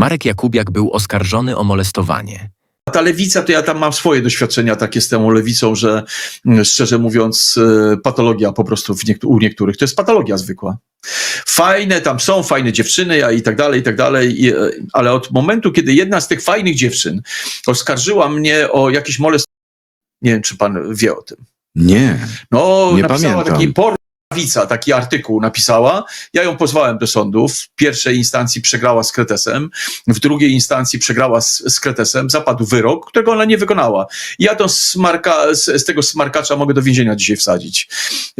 Marek Jakubiak był oskarżony o molestowanie. A ta lewica, to ja tam mam swoje doświadczenia takie z tą lewicą, że mm, szczerze mówiąc, e, patologia po prostu w niektó- u niektórych. To jest patologia zwykła. Fajne tam są, fajne dziewczyny a i tak dalej, i tak dalej, i, e, ale od momentu, kiedy jedna z tych fajnych dziewczyn oskarżyła mnie o jakieś molestowanie, nie wiem, czy pan wie o tym. Nie. No, Nie napisała pamiętam. taki porwica, taki artykuł napisała. Ja ją pozwałem do sądu. W pierwszej instancji przegrała z Kretesem, w drugiej instancji przegrała z, z Kretesem. Zapadł wyrok, którego ona nie wykonała. Ja to smarka, z, z tego smarkacza mogę do więzienia dzisiaj wsadzić.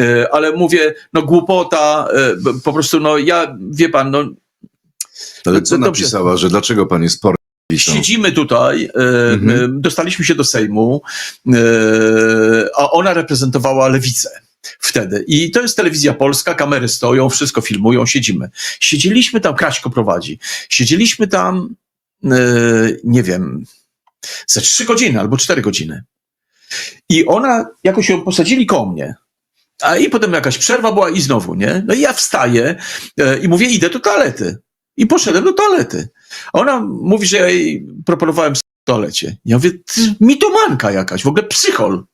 E, ale mówię, no głupota, e, po prostu, no ja, wie pan, no Ale co dobrze. napisała, że dlaczego pan jest porwicą? Siedzimy tutaj, e, Mhm. dostaliśmy się do Sejmu, a ona reprezentowała lewicę wtedy. I to jest telewizja polska, kamery stoją, wszystko filmują, siedzimy. Siedzieliśmy tam, Kraśko prowadzi. Siedzieliśmy tam, e, nie wiem, ze trzy godziny albo cztery godziny. I ona, jakoś ją posadzili koło mnie. A i potem jakaś przerwa była i znowu, nie? No i ja wstaję e, i mówię, idę do toalety. I poszedłem do toalety. A ona mówi, że ja jej proponowałem w toalecie. Ja mówię, ty mitomanka jakaś, w ogóle psychol.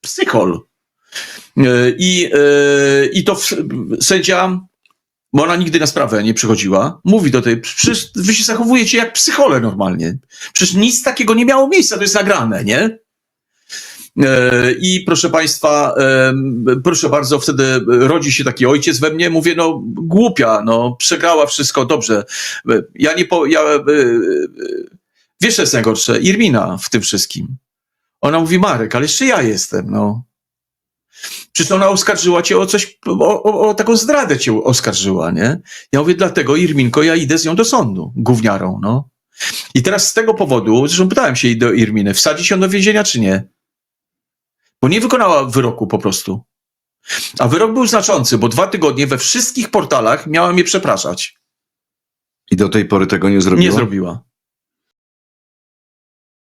Psychol. E, I, e, i to w, sędzia, bo ona nigdy na sprawę nie przychodziła, mówi do tej, przecież wy się zachowujecie jak psychole normalnie. Przecież nic takiego nie miało miejsca, to jest nagrane, nie? E, I proszę Państwa, proszę bardzo, wtedy rodzi się taki ojciec we mnie, mówię, no głupia, no przegrała wszystko, dobrze. Ja nie po, ja, wiesz, co jest najgorsze, Irmina w tym wszystkim. Ona mówi, Marek, ale jeszcze ja jestem, no. Przecież ona oskarżyła cię o coś, o, o, o taką zdradę cię oskarżyła, nie? Ja mówię, dlatego Irminko, ja idę z nią do sądu, gówniarą, no. I teraz z tego powodu, zresztą pytałem się jej do Irminy, wsadzić ją do więzienia czy nie? Bo nie wykonała wyroku po prostu. A wyrok był znaczący, bo dwa tygodnie we wszystkich portalach miała mnie przepraszać. I do tej pory tego nie zrobiła? Nie zrobiła.